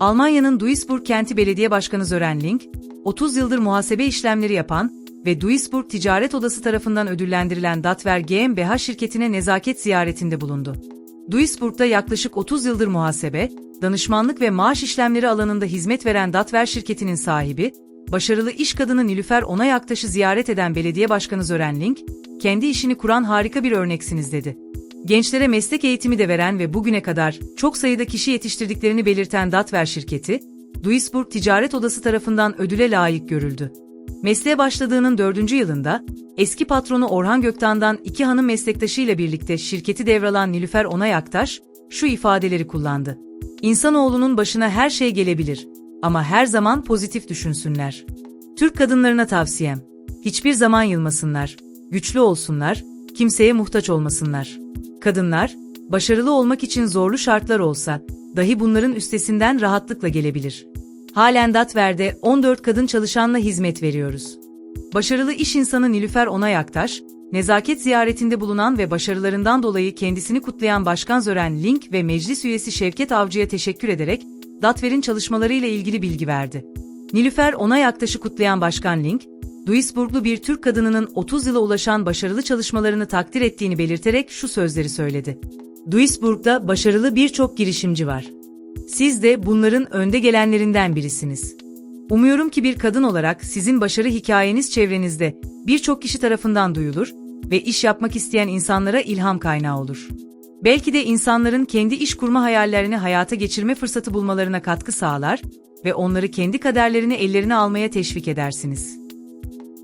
Almanya'nın Duisburg kenti belediye başkanı Sören Link, 30 yıldır muhasebe işlemleri yapan ve Duisburg Ticaret Odası tarafından ödüllendirilen Datver GmbH şirketine nezaket ziyaretinde bulundu. Duisburg'da yaklaşık 30 yıldır muhasebe, danışmanlık ve maaş işlemleri alanında hizmet veren Datver şirketinin sahibi, başarılı iş kadını Nilüfer Onay Aktaş'ı ziyaret eden belediye başkanı Sören Link, kendi işini kuran harika bir örneksiniz dedi. Gençlere meslek eğitimi de veren ve bugüne kadar çok sayıda kişi yetiştirdiklerini belirten Datver şirketi, Duisburg Ticaret Odası tarafından ödüle layık görüldü. Mesleğe başladığının dördüncü yılında, eski patronu Orhan Göktan'dan iki hanım meslektaşıyla birlikte şirketi devralan Nilüfer Onay Aktaş, şu ifadeleri kullandı. İnsanoğlunun başına her şey gelebilir ama her zaman pozitif düşünsünler. Türk kadınlarına tavsiyem, hiçbir zaman yılmasınlar, güçlü olsunlar, kimseye muhtaç olmasınlar. Kadınlar, başarılı olmak için zorlu şartlar olsa, dahi bunların üstesinden rahatlıkla gelebilir. Halen Datver'de 14 kadın çalışanla hizmet veriyoruz. Başarılı iş insanı Nilüfer Onay Aktaş, nezaket ziyaretinde bulunan ve başarılarından dolayı kendisini kutlayan Başkan Zören Link ve meclis üyesi Şevket Avcı'ya teşekkür ederek Datver'in çalışmalarıyla ilgili bilgi verdi. Nilüfer Onay Aktaş'ı kutlayan Başkan Link, Duisburglu bir Türk kadınının 30 yıla ulaşan başarılı çalışmalarını takdir ettiğini belirterek şu sözleri söyledi. Duisburg'da başarılı birçok girişimci var. Siz de bunların önde gelenlerinden birisiniz. Umuyorum ki bir kadın olarak sizin başarı hikayeniz çevrenizde birçok kişi tarafından duyulur ve iş yapmak isteyen insanlara ilham kaynağı olur. Belki de insanların kendi iş kurma hayallerini hayata geçirme fırsatı bulmalarına katkı sağlar ve onları kendi kaderlerini ellerine almaya teşvik edersiniz.